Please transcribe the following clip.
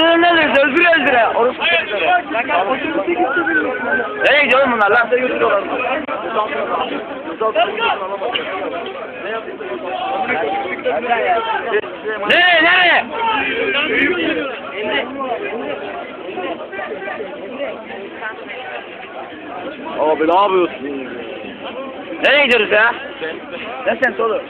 Sinirleniriz özür özüre. Orası Nereye gidiyor oğlum bunlar lan? Nereye nereye? Abi ne yapıyorsun? Nereye gidiyoruz ya? Ne sen oğlum?